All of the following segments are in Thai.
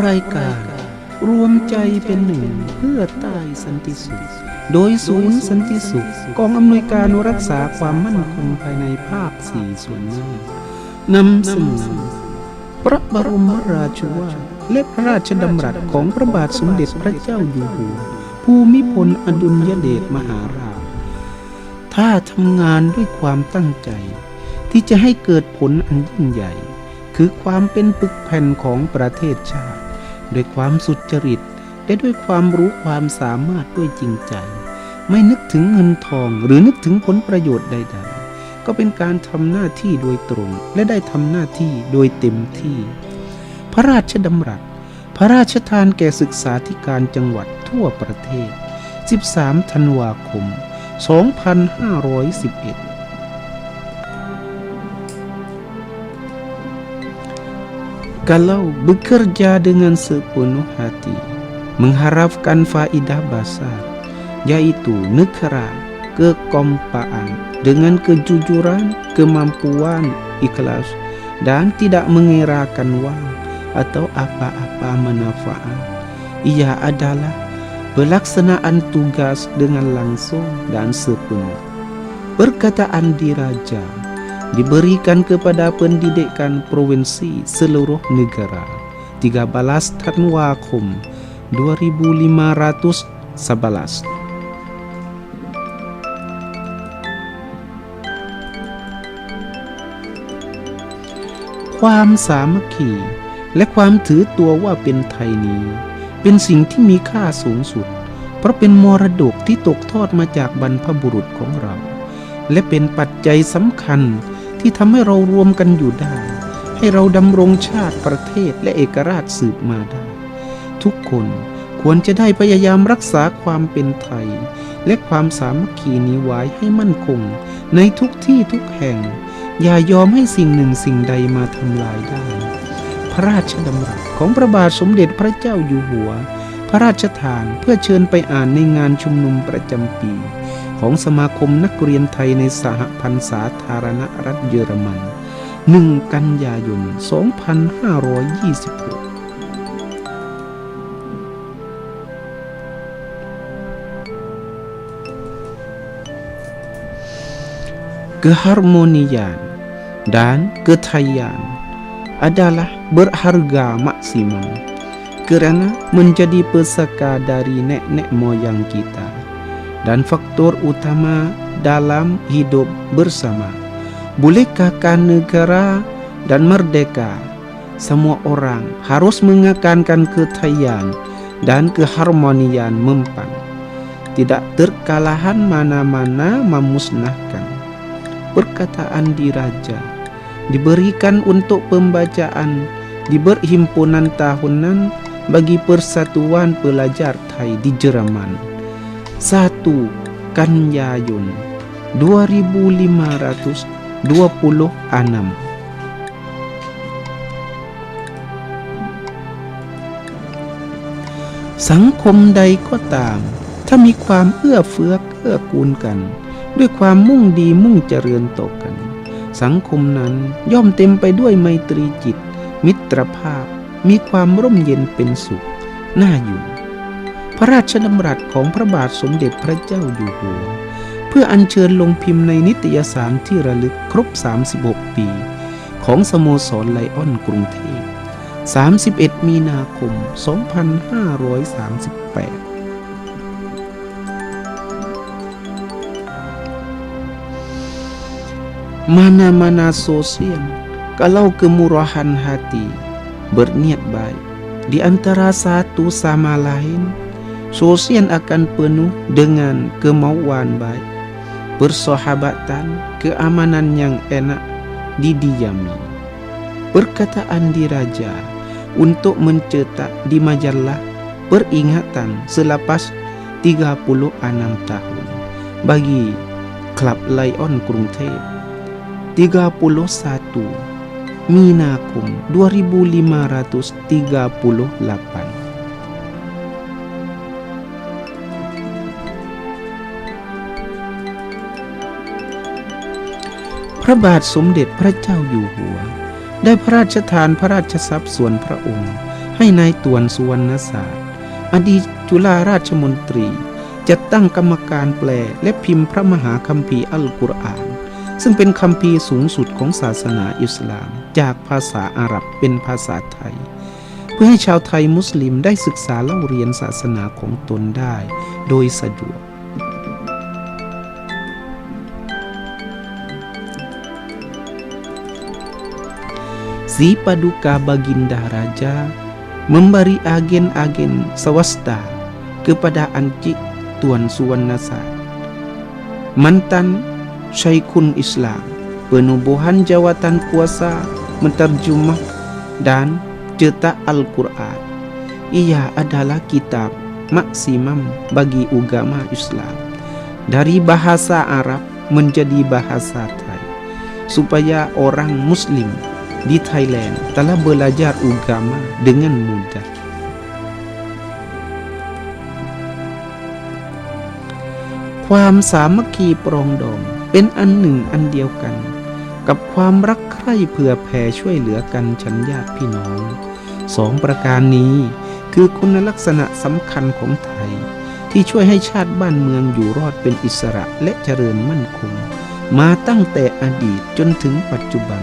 รายการ รวมใจเป็นหนึ่งเพื่อใต้สันติสุข โดยศูนย์สันติสุขกองอำนวยการรักษาความมั่นคงภายในภาคสี่ส่วนหน้านำเสนอพระบรมราชวาทและพระราชดำรัสของพระบาทสมเด็จพระเจ้าอยู่หัวภูมิพลอดุลยเดชมหาราชถ้าทำงานด้วยความตั้งใจ ที่จะให้เกิดผลอันยิ่งใหญ่ คือความเป็นปึกแผ่นของประเทศชาติ ด้วยความสุจริตและด้วยความรู้ความสามารถด้วยจริงใจ ไม่นึกถึงเงินทองหรือนึกถึงผลประโยชน์ใด ๆ ก็เป็นการทำหน้าที่โดยตรงและได้ทำหน้าที่โดยเต็มที่ พระราชดำรัส พระราชทานแก่ศึกษาธิการจังหวัดทั่วประเทศ 13 ธันวาคม 2511 Kalau bekerja dengan sepenuh hati, mengharapkan faedah besar, yaitu negara, kekompaan, dengan kejujuran, kemampuan, ikhlas, dan tidak mengirakan wang atau apa-apa manfaat. Ia adalah pelaksanaan tugas dengan langsung dan sepenuh. Perkataan diraja diberikan kepada pendidikan provinsi seluruh negara 13 Tanwakum 2511 ความสามัคคี และความถือตัวว่าเป็นไทยนี้ เป็นสิ่งที่มีค่าสูงสุด เพราะเป็นมรดกที่ตกทอดมาจากบรรพบุรุษของเรา และเป็นปัจจัยสำคัญ ที่ทำให้เรารวมกันอยู่ได้ ให้เราดำรงชาติประเทศและเอกราชสืบมาได้ ทุกคนควรจะได้พยายามรักษาความเป็นไทย และความสามัคคีนี้ไว้ให้มั่นคง ในทุกที่ทุกแห่ง อย่ายอมให้สิ่งหนึ่งสิ่งใดมาทำลายได้ พระราชดำรัสของพระบาทสมเด็จพระเจ้าอยู่หัว พระราชทานเพื่อเชิญไปอ่านในงานชุมนุมประจำปี ของสมาคมนักเรียนไทยในสหพันธ์สาธารณรัฐเยอรมัน 1 กันยายน 2526 keharmonian dan ketayan adalah berharga maksimum kerana menjadi pesaka dari nenek moyang kita dan faktor utama dalam hidup bersama. Bolehkah negara dan merdeka semua orang harus mengekankan ketayan dan keharmonian mempan. Tidak terkalahan mana-mana memusnahkan perkataan diraja diberikan untuk pembacaan di berhimpunan tahunan bagi Persatuan Pelajar Thai di Jerman 1 Kanyayun 2526 สังคมใดก็ตาม ถ้ามีความเอื้อเฟื้อเกื้อกูลกัน ด้วยความมุ่งดีมุ่งเจริญต่อกัน สังคมนั้นย่อมเต็มไปด้วยไมตรีจิต มิตรภาพ มีความร่มเย็นเป็นสุข น่าอยู่ ระราชดำรัสของพระบาทสมเด็จพระเจ้าอยู่หัว เพื่ออัญเชิญลงพิมพ์ในนิตยสารที่ระลึกครบ 36 ปี ของสโมสรไลออนกรุงเทพ 31 มีนาคม 2538 Mana-mana sosial kalau kemurahan hati berniat baik di antara satu sama lain Sosian akan penuh dengan kemauan baik Persahabatan, keamanan yang enak didiami. Perkataan diraja untuk mencetak di majalah peringatan selepas 36 tahun Bagi Club Lion Kurung Tep 31 Minakum 2538 พระบาทสมเด็จพระเจ้าอยู่หัว ได้พระราชทานพระราชทรัพย์ส่วนพระองค์ ให้นายตวนสุวรรณศาสตร์ อดีตจุฬาราชมนตรี จัดตั้งกรรมการแปลและพิมพ์พระมหาคัมภีร์อัลกุรอาน ซึ่งเป็นคัมภีร์สูงสุดของศาสนาอิสลาม จากภาษาอาหรับเป็นภาษาไทย เพื่อให้ชาวไทยมุสลิมได้ศึกษาเล่าเรียนศาสนาของตนได้ โดยสะดวก Si Paduka Baginda Raja memberi agen-agen swasta kepada Ancik Tuan Suwarnasar. Mantan Syekhun Islam, penubuhan jawatan kuasa menterjemah dan cetak Al-Quran. Ia adalah kitab maksimum bagi agama Islam dari bahasa Arab menjadi bahasa Thai supaya orang Muslim di Thailand telah belajar agama dengan mudah. ความสามัคคีปรองดองเป็นอันหนึ่งอันเดียวกัน กับความรักใคร่เผื่อแผ่ช่วยเหลือกันฉันญาติพี่น้องสองประการนี้คือคุณลักษณะสำคัญของไทย ที่ช่วยให้ชาติบ้านเมืองอยู่รอดเป็นอิสระและเจริญมั่นคง มาตั้งแต่อดีตจนถึงปัจจุบัน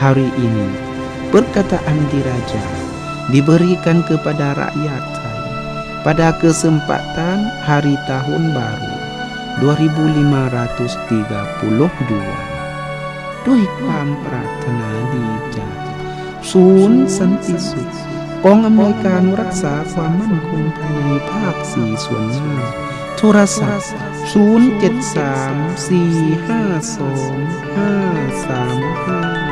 hari ini. Perkataan diraja diberikan kepada rakyat Thai pada kesempatan hari tahun baru 2532 ด้วยความปรารถนาดีจาก ศูนย์สันติสุขกองอำนวยการรักษาความมั่นคงภายในภาคสี่ส่วนหน้า โทรศัพท์ 073 452 5355